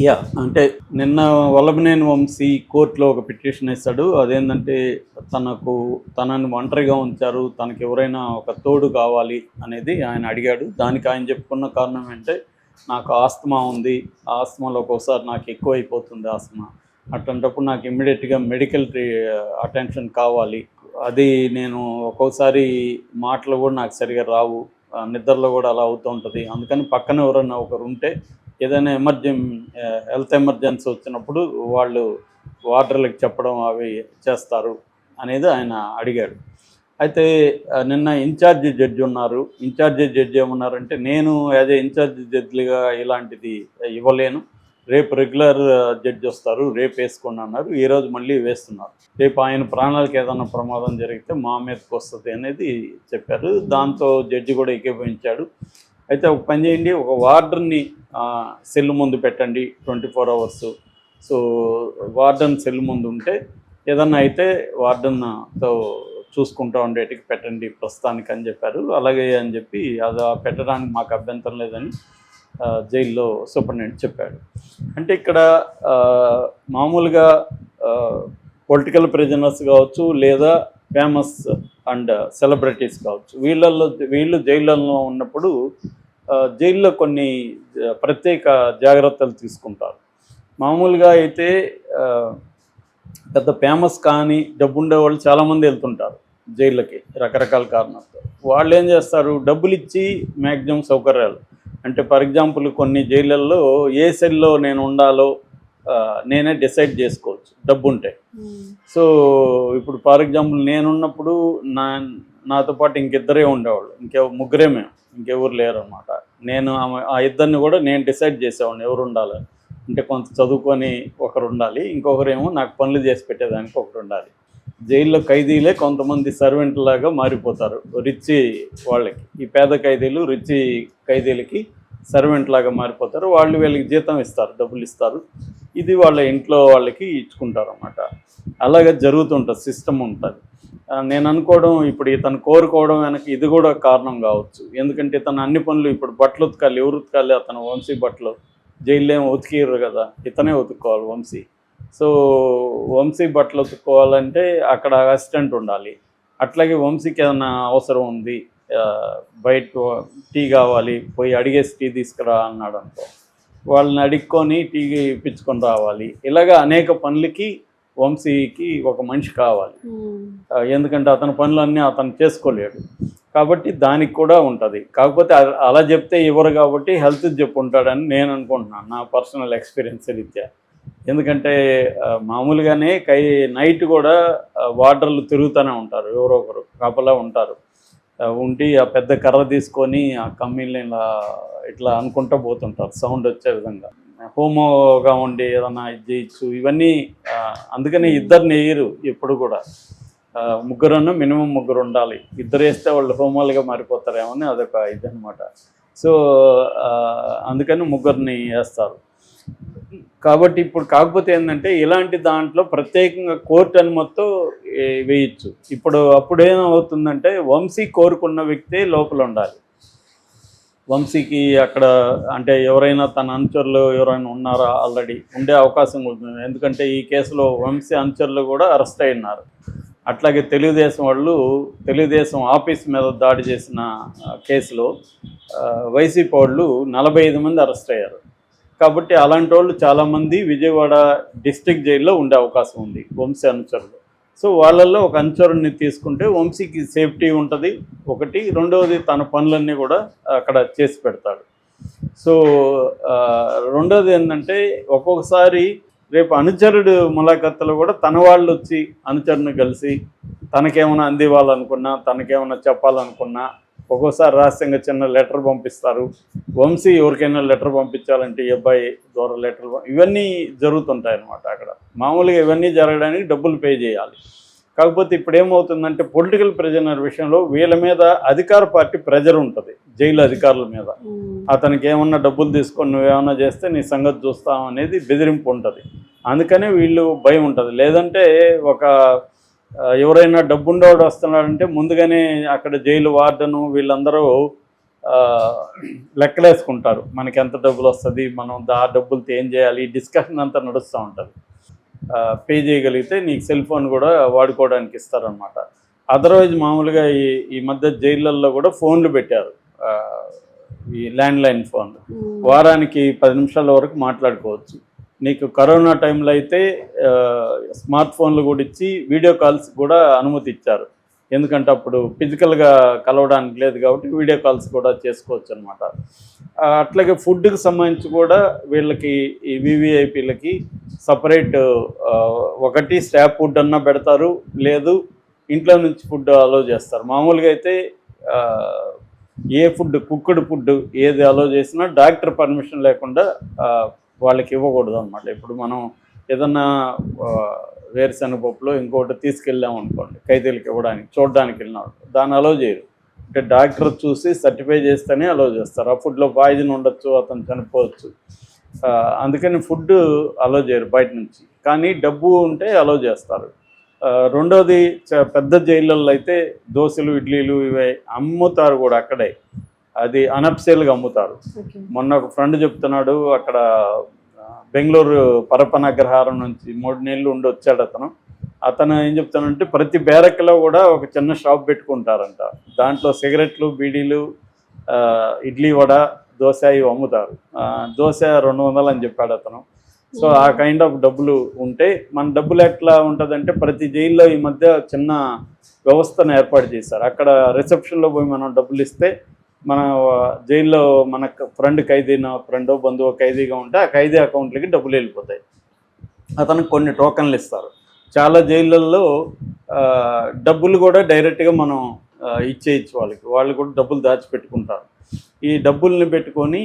Yeah అంటే నిన్న వల్లభనేని వంశీ కోర్టులో ఒక పిటిషన్ వేశాడు. అదేంటంటే తనకు తనని ఒంటరిగా ఉంచారు తనకి ఎవరైనా ఒక తోడు కావాలి అనేది ఆయన అడిగాడు. దానికి ఆయన చెప్పుకున్న కారణం ఏంటంటే నాకు ఆస్తమా ఉంది ఆస్తమాలో ఒక్కోసారి నాకు ఎక్కువ అయిపోతుంది ఆస్తమా. అట్లాంటప్పుడు నాకు ఇమ్మీడియట్గా మెడికల్ అటెన్షన్ కావాలి. అది నేను ఒక్కోసారి మాటలు కూడా నాకు సరిగా రావు నిద్రలో కూడా అలా అవుతూ ఉంటుంది. అందుకని పక్కన ఎవరైనా ఒకరు ఉంటే ఏదైనా ఎమర్జెన్ హెల్త్ ఎమర్జెన్సీ వచ్చినప్పుడు వాళ్ళు వార్డర్లకు చెప్పడం అవి చేస్తారు అనేది ఆయన అడిగాడు. అయితే నిన్న ఇన్ఛార్జి జడ్జి ఉన్నారు. ఇన్ఛార్జి జడ్జి ఏమన్నారంటే నేను యాజ్ ఏ ఇన్ఛార్జి జడ్జిగా ఇలాంటిది ఇవ్వలేను. రేపు రెగ్యులర్ జడ్జి వస్తారు. రేపు వేసుకోండి అన్నారు. ఈరోజు మళ్ళీ వేస్తున్నారు. రేపు ఆయన ప్రాణాలకు ఏదైనా ప్రమాదం జరిగితే మా మీదకి వస్తుంది అనేది చెప్పారు. దాంతో జడ్జి కూడా ఏకీభవించాడు. అయితే ఒక పని చేయండి ఒక వార్డర్ని సెల్ ముందు పెట్టండి twenty four hours. So warden cell ముందు ఉంటే ఏదన్నా అయితే వార్డన్తో చూసుకుంటూ ఉండేటికి పెట్టండి ప్రస్తుతానికి అని చెప్పారు. అలాగే అని చెప్పి అది పెట్టడానికి మాకు అభ్యంతరం లేదని జైల్లో సూపరింటెండెంట్ చెప్పాడు. అంటే ఇక్కడ మామూలుగా పొలిటికల్ ప్రిజనర్స్ కావచ్చు లేదా ఫేమస్ అండ్ సెలబ్రిటీస్ కావచ్చు వీళ్ళల్లో వీళ్ళు జైళ్ళల్లో ఉన్నప్పుడు జైల్లో కొన్ని ప్రత్యేక జాగ్రత్తలు తీసుకుంటారు. మామూలుగా అయితే పెద్ద ఫేమస్ కానీ డబ్బు ఉండే వాళ్ళు చాలామంది వెళ్తుంటారు జైళ్ళకి రకరకాల కారణాలతో. వాళ్ళు ఏం చేస్తారు? డబ్బులు ఇచ్చి మ్యాక్సిమం సౌకర్యాలు. అంటే ఫర్ ఎగ్జాంపుల్ కొన్ని జైళ్ళల్లో ఏ సెల్లో నేను ఉండాలో నేనే డిసైడ్ చేసుకోవచ్చు డబ్బు ఉంటే సో ఇప్పుడు ఫర్ ఎగ్జాంపుల్ నేనున్నప్పుడు నా నాతో పాటు ఇంకిద్దరే ఉండేవాళ్ళు. ఇంకే ముగ్గురే మేము. ఇంకెవరు లేరు అనమాట నేను ఆమె- ఆ ఇద్దరిని కూడా నేను డిసైడ్ చేసేవాడిని ఎవరు ఉండాలని అంటే కొంత చదువుకొని ఒకరు ఉండాలి ఇంకొకరేమో నాకు పనులు చేసి పెట్టేదానికి ఒకరు ఉండాలి. జైల్లో ఖైదీలే కొంతమంది సర్వెంట్ లాగా మారిపోతారు రిచ్ వాళ్ళకి. ఈ పేద ఖైదీలు రిచ్ ఖైదీలకి సర్వెంట్ లాగా మారిపోతారు. వాళ్ళు వీళ్ళకి జీతం ఇస్తారు డబ్బులు ఇస్తారు. ఇది వాళ్ళ ఇంట్లో వాళ్ళకి ఇచ్చుకుంటారు అన్నమాట అలాగే జరుగుతుంటుంది సిస్టమ్ ఉంటుంది. నేను అనుకోవడం ఇప్పుడు ఇతను కోరుకోవడం వెనక ఇది కూడా కారణం కావచ్చు. ఎందుకంటే ఇతను అన్ని పనులు ఇప్పుడు బట్టలు ఉతకాలి ఎవరు ఉతకాలి? అతను వంశీ బట్టలు. జైల్లో ఏమో ఉతికిర్రు కదా ఇతనే ఉతుక్కోవాలి వంశీ. సో వంశీ బట్టలు ఉతుక్కోవాలంటే అక్కడ అసిస్టెంట్ ఉండాలి. అట్లాగే వంశీకి ఏదైనా అవసరం ఉంది బయట టీ కావాలి పోయి అడిగేసి టీ తీసుకురా అన్నాడు అనుకో. వాళ్ళని అడుక్కొని టీ ఇప్పించుకొని రావాలి. ఇలాగా అనేక పనులకి వంశీకి ఒక మనిషి కావాలి. ఎందుకంటే అతని పనులన్నీ అతను చేసుకోలేడు. కాబట్టి దానికి కూడా ఉంటుంది. కాకపోతే అలా చెప్తే ఇవ్వరు కాబట్టి హెల్త్ చెప్పు ఉంటాడని నేను అనుకుంటున్నాను నా పర్సనల్ ఎక్స్పీరియన్స్ రీత్యా. ఎందుకంటే మామూలుగానే కై నైట్ కూడా ఆ, వార్డర్లు తిరుగుతూనే ఉంటారు. ఎవరో ఒకరు కాపలా ఉంటారు. ఉండి ఆ పెద్ద కర్ర తీసుకొని ఆ కమ్మీల్ని ఇలా ఇట్లా అనుకుంటూ పోతుంటారు. సౌండ్ వచ్చే విధంగా. హోమోగా ఉండి ఏదైనా ఇది చేయొచ్చు. ఇవన్నీ అందుకని ఇద్దరిని వేయరు ఎప్పుడు కూడా. ఆ, ముగ్గురున్న మినిమం ముగ్గురు ఉండాలి. ఇద్దరు వేస్తే వాళ్ళు హోమాలుగా మారిపోతారేమో అని అదొక ఇది అనమాట సో అందుకని ముగ్గురిని వేస్తారు. కాబట్టి ఇప్పుడు కాకపోతే ఏంటంటే ఇలాంటి దాంట్లో ప్రత్యేకంగా కోర్టు అనుమతితో వేయచ్చు. ఇప్పుడు అప్పుడు ఏమవుతుందంటే వంశీ కోరుకున్న వ్యక్తే లోపల ఉండాలి. వంశీకి అక్కడ అంటే ఎవరైనా తన అనుచరులు ఎవరైనా ఉన్నారా ఆల్రెడీ? ఉండే అవకాశం ఉంటుంది. ఎందుకంటే ఈ కేసులో వంశీ అనుచరులు కూడా అరెస్ట్ అయి ఉన్నారు. అట్లాగే తెలుగుదేశం వాళ్ళు తెలుగుదేశం ఆఫీస్ మీద దాడి చేసిన కేసులో వైసీపీ వాళ్ళు నలభై ఐదు మంది అరెస్ట్ అయ్యారు. కాబట్టి అలాంటి వాళ్ళు చాలామంది విజయవాడ డిస్టిక్ జైల్లో ఉండే అవకాశం ఉంది వంశీ అనుచరులు. సో వాళ్ళల్లో ఒక అనుచరుణ్ణి తీసుకుంటే వంశీకి సేఫ్టీ ఉంటుంది. ఒకటి. రెండవది తన పనులన్నీ కూడా అక్కడ చేసి పెడతాడు. సో రెండోది ఏంటంటే ఒక్కొక్కసారి రేపు అనుచరుడు ములాఖత్తులో కూడా తన వాళ్ళు వచ్చి అనుచరుని కలిసి తనకేమైనా అందివ్వాలనుకున్నా తనకేమైనా చెప్పాలనుకున్నా ఒక్కోసారి రహస్యంగా చిన్న లెటర్ పంపిస్తారు. వంశీ ఎవరికైనా లెటర్ పంపించాలంటే ఈ అబ్బాయి ద్వారా లెటర్ ఇవన్నీ జరుగుతుంటాయి అన్నమాట అక్కడ. మామూలుగా ఇవన్నీ జరగడానికి డబ్బులు పే చేయాలి. కాకపోతే ఇప్పుడు ఏమవుతుందంటే పొలిటికల్ ప్రెజనర్ విషయంలో వీళ్ళ మీద అధికార పార్టీ ప్రెజర్ ఉంటుంది జైలు అధికారుల మీద. అతనికి ఏమన్నా డబ్బులు తీసుకొని నువ్వేమన్నా చేస్తే నీ సంగతి చూస్తాం అనేది బెదిరింపు ఉంటుంది. అందుకనే వీళ్ళు భయం ఉంటుంది. లేదంటే ఒక ఎవరైనా డబ్బుండేవాడు వస్తున్నాడంటే ముందుగానే అక్కడ జైలు వార్డను వీళ్ళందరూ ఆ, లెక్కలేసుకుంటారు. మనకి ఎంత డబ్బులు వస్తుంది మనం దా డబ్బులతో ఏం చేయాలి? డిస్కషన్ అంతా నడుస్తూ ఉంటుంది. పే చేయగలిగితే నీకు సెల్ ఫోన్ కూడా వాడుకోవడానికి ఇస్తారనమాట అదర్వైజ్ మామూలుగా ఈ ఈ మధ్య జైళ్ళల్లో కూడా ఫోన్లు పెట్టారు. ఆ, ఈ ల్యాండ్ లైన్ ఫోన్లు వారానికి పది నిమిషాల వరకు మాట్లాడుకోవచ్చు. నీకు కరోనా టైంలో అయితే స్మార్ట్ ఫోన్లు కూడా ఇచ్చి వీడియో కాల్స్ కూడా అనుమతి ఇచ్చారు. ఎందుకంటే అప్పుడు ఫిజికల్గా కలవడానికి లేదు కాబట్టి వీడియో కాల్స్ కూడా చేసుకోవచ్చు అనమాట అట్లాగే ఫుడ్కి సంబంధించి కూడా వీళ్ళకి ఈ వివిఐపీలకి సపరేట్ ఒకటి స్టాప్ ఫుడ్ అన్నా పెడతారు. లేదు ఇంట్లో నుంచి ఫుడ్ అలో చేస్తారు. మామూలుగా అయితే ఏ ఫుడ్ కుక్డ్ ఫుడ్ ఏది అలో చేసినా డాక్టర్ పర్మిషన్ లేకుండా వాళ్ళకి ఇవ్వకూడదు అనమాట ఇప్పుడు మనం ఏదన్నా వేరుశనగ పప్పులో ఇంకోటి తీసుకెళ్ళాం అనుకోండి ఖైదీలకు ఇవ్వడానికి చూడడానికి వెళ్ళినప్పుడు దాన్ని అలో చేయరు. అంటే డాక్టర్ చూసి సర్టిఫై చేస్తేనే అలో చేస్తారు. ఆ ఫుడ్లో పాయిజన్ ఉండొచ్చు అతను చనిపోవచ్చు. అందుకని ఫుడ్ అలో చేయరు బయట నుంచి. కానీ డబ్బు ఉంటే అలో చేస్తారు. రెండవది రెండోది చ- పెద్ద జైళ్ళల్లో అయితే దోశలు ఇడ్లీలు ఇవి అమ్ముతారు కూడా అక్కడే. అది అనప్సేల్గా అమ్ముతారు. మొన్న ఒక ఫ్రెండ్ చెప్తున్నాడు అక్కడ బెంగళూరు పరపనగ్రహారం నుంచి మూడు నెలలు ఉండి వచ్చాడు అతను. అతను ఏం చెప్తానంటే ప్రతి బ్యారక్లో కూడా ఒక చిన్న షాప్ పెట్టుకుంటారంట. దాంట్లో సిగరెట్లు బీడీలు ఇడ్లీ వడ దోశ ఇవి అమ్ముతారు. దోశ రెండు వందలు అని చెప్పాడు అతను. సో ఆ కైండ్ ఆఫ్ డబ్బులు ఉంటే మన డబ్బులు ఎట్లా ఉంటుందంటే ప్రతి జైల్లో ఈ మధ్య చిన్న వ్యవస్థను ఏర్పాటు చేశారు. అక్కడ రిసెప్షన్లో పోయి మనం డబ్బులు ఇస్తే మన జైల్లో మన ఫ్రెండ్ ఖైదీన ఫ్రెండ్ బంధువు ఖైదీగా ఉంటే ఆ ఖైదీ అకౌంట్లకి డబ్బులు వెళ్ళిపోతాయి. అతనికి కొన్ని టోకన్లు ఇస్తారు. చాలా జైళ్ళల్లో డబ్బులు కూడా డైరెక్ట్గా మనం ఇచ్చేయచ్చు వాళ్ళకి. వాళ్ళు కూడా డబ్బులు దాచిపెట్టుకుంటారు. ఈ డబ్బుల్ని పెట్టుకొని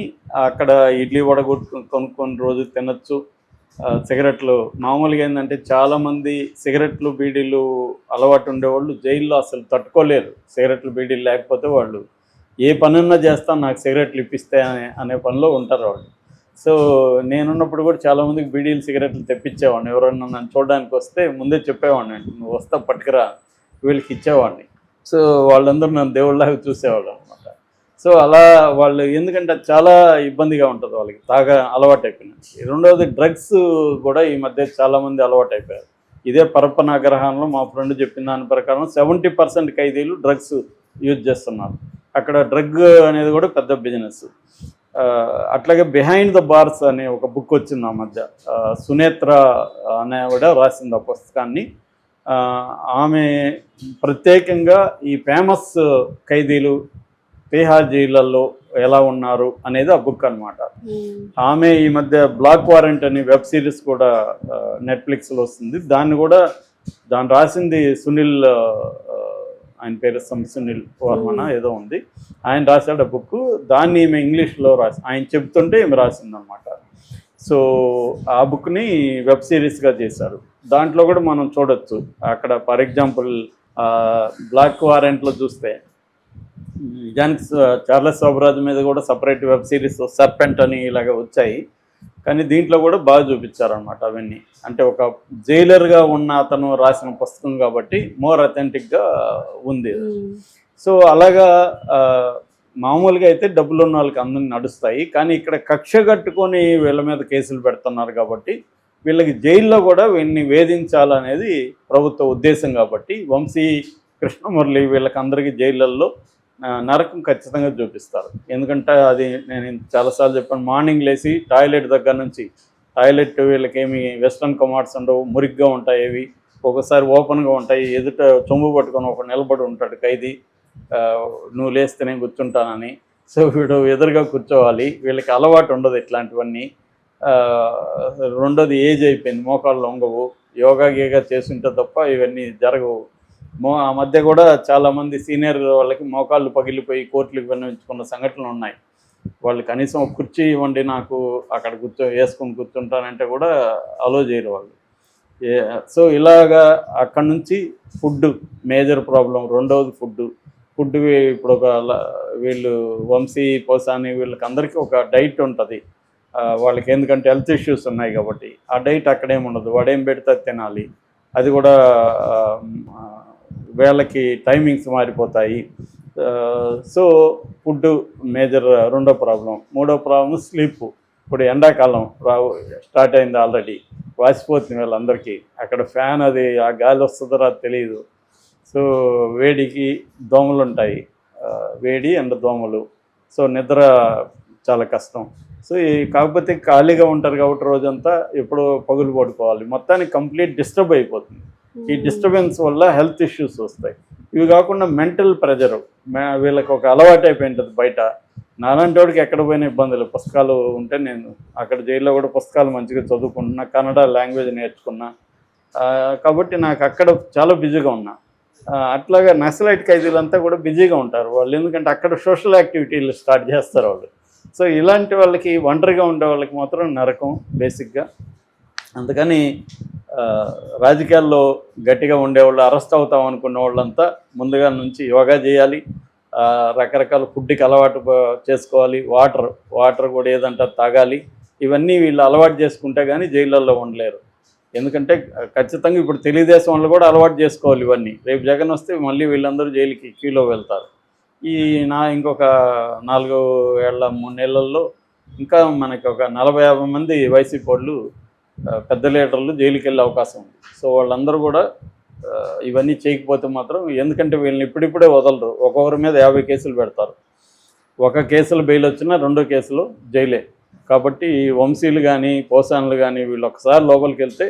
అక్కడ ఇడ్లీ వడ కొనుక్కొని రోజు తినచ్చు. సిగరెట్లు. మామూలుగా ఏంటంటే చాలామంది సిగరెట్లు బీడీలు అలవాటు ఉండేవాళ్ళు జైల్లో అసలు తట్టుకోలేరు. సిగరెట్లు బీడీలు లేకపోతే వాళ్ళు ఏ పనున్నా చేస్తాను నాకు సిగరెట్లు ఇప్పిస్తే అనే అనే పనిలో ఉంటారు వాళ్ళు. సో నేనున్నప్పుడు కూడా చాలామందికి బీడీలు సిగరెట్లు తెప్పించేవాడిని. ఎవరన్నా నన్ను చూడడానికి వస్తే ముందే చెప్పేవాడిని నువ్వు వస్తా పట్టుకురా వీళ్ళకి ఇచ్చేవాడిని. సో వాళ్ళందరూ నన్ను దేవుళ్ళలాగా చూసేవాళ్ళు అనమాట సో అలా వాళ్ళు ఎందుకంటే అది చాలా ఇబ్బందిగా ఉంటుంది వాళ్ళకి తాగా అలవాటు అయిపోయింది రెండవది డ్రగ్స్ కూడా ఈ మధ్య చాలామంది అలవాటు అయిపోయారు ఇదే పరపనాగ్రహంలో మా ఫ్రెండ్ చెప్పిన దాని ప్రకారం సెవెంటీ పర్సెంట్ ఖైదీలు డ్రగ్స్ యూజ్ చేస్తున్నారు. అక్కడ డ్రగ్ అనేది కూడా పెద్ద బిజినెస్. అట్లాగే బిహైండ్ ద బార్స్ అనే ఒక బుక్ వచ్చింది ఆ మధ్య. సునేత్ర అనే కూడా రాసింది ఆ పుస్తకాన్ని. ఆమె ప్రత్యేకంగా ఈ ఫేమస్ ఖైదీలు తిహార్ జైళ్ళల్లో ఎలా ఉన్నారు అనేది ఆ బుక్ అన్నమాట. ఆమె ఈ మధ్య బ్లాక్ వారెంట్ అనే వెబ్ సిరీస్ కూడా నెట్ఫ్లిక్స్లో వస్తుంది. దాన్ని కూడా దాన్ని రాసింది సునీల్ ఆయన పేరు సమ్ సునీల్ వర్మన ఏదో ఉంది. ఆయన రాశాడు ఆ బుక్ దాన్ని ఈమె ఇంగ్లీష్లో రాసి ఆయన చెప్తుంటే ఈమె రాసిందనమాట సో ఆ బుక్ని వెబ్ సిరీస్గా చేశారు. దాంట్లో కూడా మనం చూడొచ్చు. అక్కడ ఫర్ ఎగ్జాంపుల్ బ్లాక్ వారెంట్లో చూస్తే నిజానికి స- చార్లెస్ శోభరాజు మీద కూడా సపరేట్ వెబ్ సిరీస్ సర్పెంట్ అని ఇలాగ వచ్చాయి. కానీ దీంట్లో కూడా బాగా చూపించారనమాట అవన్నీ. అంటే ఒక జైలర్గా ఉన్న అతను రాసిన పుస్తకం కాబట్టి మోర్ అథెంటిక్గా ఉంది సో అలాగా మామూలుగా అయితే డబ్బులు ఉన్న వాళ్ళకి అందరిని నడుస్తాయి. కానీ ఇక్కడ కక్ష కట్టుకొని వీళ్ళ మీద కేసులు పెడుతున్నారు కాబట్టి వీళ్ళకి జైల్లో కూడా వీళ్ళని వేధించాలనేది ప్రభుత్వ ఉద్దేశం కాబట్టి వంశీ కృష్ణమురళి వీళ్ళకి అందరికీ జైళ్ళల్లో నరకం ఖచ్చితంగా చూపిస్తారు. ఎందుకంటే అది నేను చాలాసార్లు చెప్పాను మార్నింగ్ లేచి టాయిలెట్ దగ్గర నుంచి టాయిలెట్ వీళ్ళకేమి వెస్ట్రన్ కమార్ట్స్ ఉండవు మురిగ్గా ఉంటాయి అవి. ఒక్కోసారి ఓపెన్గా ఉంటాయి ఎదుట చొంబు పట్టుకొని ఒక నిలబడి ఉంటాడు ఖైదీ. నువ్వు లేస్తేనే కూర్చుంటానని. సో వీడు ఎదురుగా కూర్చోవాలి. వీళ్ళకి అలవాటు ఉండదు ఇట్లాంటివన్నీ. రెండోది ఏజ్ అయిపోయింది మోకాళ్ళు ఉండవు యోగా గీగా చేస్తుంటే తప్ప ఇవన్నీ జరగవు. మో ఆ మధ్య కూడా చాలామంది సీనియర్ వాళ్ళకి మోకాళ్ళు పగిలిపోయి కోర్టులకు విన్నవించుకున్న సంఘటనలు ఉన్నాయి. వాళ్ళు కనీసం కుర్చీ ఇవ్వండి నాకు అక్కడ కూర్చో వేసుకొని కూర్చుంటానంటే కూడా అలో చేయరు వాళ్ళు. సో ఇలాగా అక్కడ నుంచి ఫుడ్ మేజర్ ప్రాబ్లం రెండవది ఫుడ్. ఫుడ్ ఇప్పుడు ఒక వీళ్ళు వంశీ పోసాని వీళ్ళకి అందరికీ ఒక డైట్ ఉంటుంది. వాళ్ళకి ఎందుకంటే హెల్త్ ఇష్యూస్ ఉన్నాయి కాబట్టి ఆ డైట్ అక్కడేం ఉండదు. వాడేం పెడితే అది తినాలి. అది కూడా వేళకి టైమింగ్స్ మారిపోతాయి. సో ఫుడ్ మేజర్ రెండో ప్రాబ్లం మూడో ప్రాబ్లం స్లీప్ ఇప్పుడు ఎండాకాలం రావు స్టార్ట్ అయింది ఆల్రెడీ వాసిపోతుంది వాళ్ళందరికీ అక్కడ ఫ్యాన్ అది ఆ గాలి వస్తుందో రాదో తెలియదు సో వేడికి దోమలు ఉంటాయి. వేడి అండ్ దోమలు. సో నిద్ర చాలా కష్టం. సో ఈ కాకపోతే ఖాళీగా ఉంటారు కాబట్టి రోజంతా ఎప్పుడో పగులు పడుకోవాలి మొత్తానికి కంప్లీట్ డిస్టర్బ్ అయిపోతుంది. ఈ డిస్టర్బెన్స్ వల్ల హెల్త్ ఇష్యూస్ వస్తాయి. ఇవి కాకుండా మెంటల్ ప్రెజర్ వీళ్ళకి ఒక అలవాటు అయిపోయింటుంది బయట. నాలాంటి వాడికి ఎక్కడ పోయిన ఇబ్బందులు. పుస్తకాలు ఉంటే నేను అక్కడ జైల్లో కూడా పుస్తకాలు మంచిగా చదువుకుంటున్నా కన్నడ లాంగ్వేజ్ నేర్చుకున్నా. కాబట్టి నాకు అక్కడ చాలా బిజీగా ఉన్నా. అట్లాగా నక్సలైట్ ఖైదీలంతా కూడా బిజీగా ఉంటారు. వాళ్ళు ఎందుకంటే అక్కడ సోషల్ యాక్టివిటీలు స్టార్ట్ చేస్తారు వాళ్ళు. సో ఇలాంటి వాళ్ళకి ఒంటరిగా ఉండే వాళ్ళకి మాత్రం నరకం బేసిక్గా అందుకని రాజకీయాల్లో గట్టిగా ఉండేవాళ్ళు అరెస్ట్ అవుతాం అనుకున్న వాళ్ళంతా ముందుగా నుంచి యోగా చేయాలి. రకరకాల ఫుడ్కి అలవాటు చేసుకోవాలి. వాటర్ వాటర్ కూడా ఏదంటే తాగాలి. ఇవన్నీ వీళ్ళు అలవాటు చేసుకుంటే కానీ జైళ్ళల్లో ఉండలేరు. ఎందుకంటే ఖచ్చితంగా ఇప్పుడు తెలుగుదేశం వాళ్ళు కూడా అలవాటు చేసుకోవాలి ఇవన్నీ. రేపు జగన్ వస్తే మళ్ళీ వీళ్ళందరూ జైలుకి క్యూలో వెళ్తారు. ఈ నా ఇంకొక నాలుగు ఏళ్ళ మూడు నెలల్లో ఇంకా మనకి ఒక నలభై యాభై మంది వైసీపీ వాళ్ళు పెద్ద లీడర్లు జైలుకి వెళ్ళే అవకాశం ఉంది. సో వాళ్ళందరూ కూడా ఇవన్నీ చేయకపోతే మాత్రం ఎందుకంటే వీళ్ళని ఇప్పుడిప్పుడే వదలరు. ఒక్కొక్కరి మీద యాభై కేసులు పెడతారు. ఒక కేసులు బెయిల్ వచ్చినా రెండో కేసులు జైలే. కాబట్టి ఈ వంశీలు కానీ పోసాన్లు కానీ వీళ్ళు ఒకసారి లోపలికి వెళ్తే